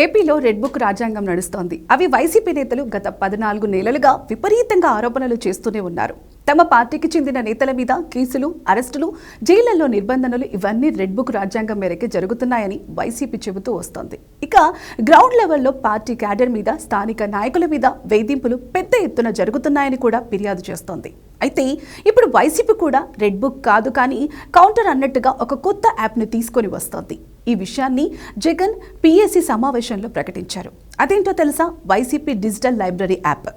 ఏపీలో red book రాజ్యాంగం నడుస్తోంది. అవి వైసీపీ నేతలు గత పద్నాలుగు నెలలుగా విపరీతంగా ఆరోపణలు చేస్తూనే ఉన్నారు. తమ పార్టీకి చెందిన నేతల మీద కేసులు అరెస్టులు జైళ్ళలో నిర్బంధనలు ఇవన్నీ రెడ్ బుక్ రాజ్యాంగం మేరకే జరుగుతున్నాయని వైసీపీ చెబుతూ వస్తోంది. ఇక గ్రౌండ్ లెవెల్లో పార్టీ క్యాడర్ మీద స్థానిక నాయకుల మీద వేధింపులు పెద్ద ఎత్తున జరుగుతున్నాయని కూడా ఫిర్యాదు చేస్తోంది. అయితే ఇప్పుడు వైసీపీ కూడా రెడ్ బుక్ కాదు కానీ కౌంటర్ అన్నట్టుగా ఒక కొత్త యాప్ని తీసుకొని వస్తోంది. ఈ విషయాన్ని జగన్ పీఎస్సీ సమావేశంలో ప్రకటించారు. అదేంటో తెలుసా? YCP digital library app.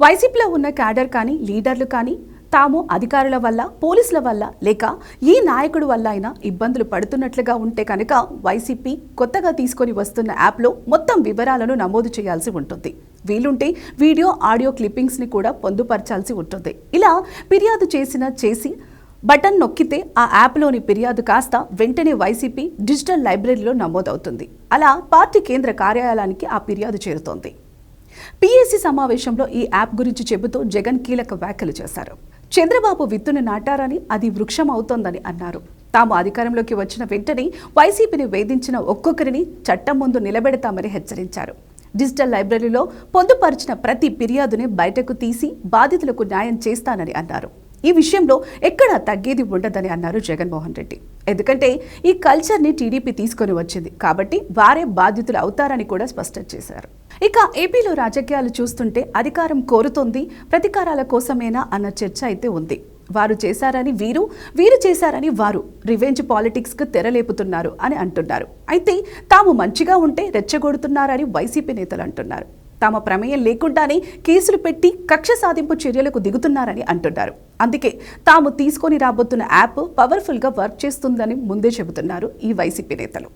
వైసీపీలో ఉన్న క్యాడర్ కానీ లీడర్లు కానీ తాము అధికారుల వల్ల పోలీసుల వల్ల లేక ఈ నాయకుడు వల్ల అయినా ఇబ్బందులు పడుతున్నట్లుగా ఉంటే కనుక వైసీపీ కొత్తగా తీసుకొని వస్తున్న యాప్లో మొత్తం వివరాలను నమోదు చేయాల్సి ఉంటుంది. వీలుంటే వీడియో ఆడియో క్లిప్పింగ్స్ని కూడా పొందుపరచాల్సి ఉంటుంది. ఇలా ఫిర్యాదు చేసిన చేసి బటన్ నొక్కితే ఆ యాప్లోని ఫిర్యాదు కాస్త వెంటనే వైసీపీ డిజిటల్ లైబ్రరీలో నమోదవుతుంది. అలా పార్టీ కేంద్ర కార్యాలయానికి ఆ ఫిర్యాదు చేరుతోంది. పిఎస్సి సమావేశంలో ఈ యాప్ గురించి చెబుతూ జగన్ కీలక వ్యాఖ్యలు చేశారు. చంద్రబాబు విత్తును నాటారని అది వృక్షం అవుతోందని అన్నారు. తాము అధికారంలోకి వచ్చిన వెంటనే వైసీపీని వేధించిన ఒక్కొక్కరిని చట్టం ముందు నిలబెడతామని హెచ్చరించారు. డిజిటల్ లైబ్రరీలో పొందుపరిచిన ప్రతి ఫిర్యాదుని బయటకు తీసి బాధితులకు న్యాయం చేస్తానని అన్నారు. ఈ విషయంలో ఎక్కడా తగ్గేది ఉండదని అన్నారు జగన్మోహన్ రెడ్డి. ఎందుకంటే ఈ కల్చర్ని టీడీపీ తీసుకొని వచ్చింది. కాబట్టి వారే బాధితులు అవుతారని కూడా స్పష్టం చేశారు. ఇక ఏపీలో రాజకీయాలు చూస్తుంటే అధికారం కోరుతోంది ప్రతీకారాల కోసమేనా అన్న చర్చ అయితే ఉంది. వారు చేశారని వీరు వీరు చేశారని వారు రివెంజ్ పాలిటిక్స్కు తెరలేపుతున్నారు అని అంటున్నారు. అయితే తాము మంచిగా ఉంటే రెచ్చగొడుతున్నారని వైసీపీ నేతలు అంటున్నారు. తమ ప్రమేయం లేకుండానే కేసులు పెట్టి కక్ష సాధింపు చర్యలకు దిగుతున్నారని అంటున్నారు. అందుకే తాము తీసుకొని రాబోతున్న యాప్ పవర్ఫుల్గా వర్క్ చేస్తుందని ముందే చెబుతున్నారు ఈ వైసీపీ నేతలు.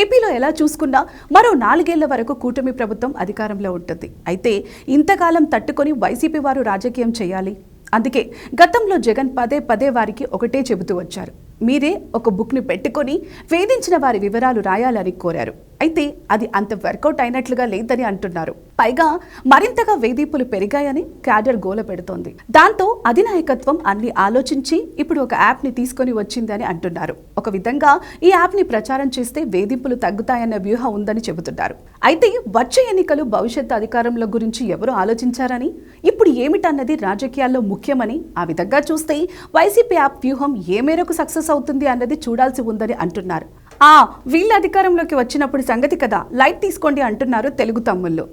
ఏపీలో ఎలా చూసుకున్నా మరో నాలుగేళ్ళ వరకు కూటమి ప్రభుత్వం అధికారంలో ఉంటుంది. అయితే ఇంతకాలం తట్టుకొని వైసీపీ వారు రాజకీయం చేయాలి? అందుకే గతంలో జగన్ పదే పదే వారికి ఒకటే చెబుతూ వచ్చారు. మీరే ఒక బుక్ని పెట్టుకొని వేధించిన వారి వివరాలు రాయాలని కోరారు. అయితే అది అంత వర్కౌట్ అయినట్లుగా లేదని అంటున్నారు. పైగా మరింతగా వేధింపులు పెరిగాయని క్యాడర్ గోల పెడుతోంది. దాంతో అధినాయకత్వం అన్ని ఆలోచించి ఇప్పుడు ఒక యాప్ని తీసుకొని వచ్చిందని అంటున్నారు. ఒక విధంగా ఈ యాప్ని ప్రచారం చేస్తే వేధింపులు తగ్గుతాయన్న వ్యూహం ఉందని చెబుతున్నారు. అయితే వచ్చే ఎన్నికలు భవిష్యత్తు అధికారంలో గురించి ఎవరు ఆలోచించారని ఇప్పుడు ఏమిటన్నది రాజకీయాల్లో ముఖ్యమని ఆ విధంగా చూస్తే వైసీపీ యాప్ వ్యూహం ఏ మేరకు సక్సెస్ అవుతుంది అన్నది చూడాల్సి ఉందని అంటున్నారు. ఆ వీళ్ళ అధికారంలోకి వచ్చినప్పుడు సంగతి కదా. లైట్ తీసుకోండి అంటున్నారు తెలుగు తమ్ముళ్ళు.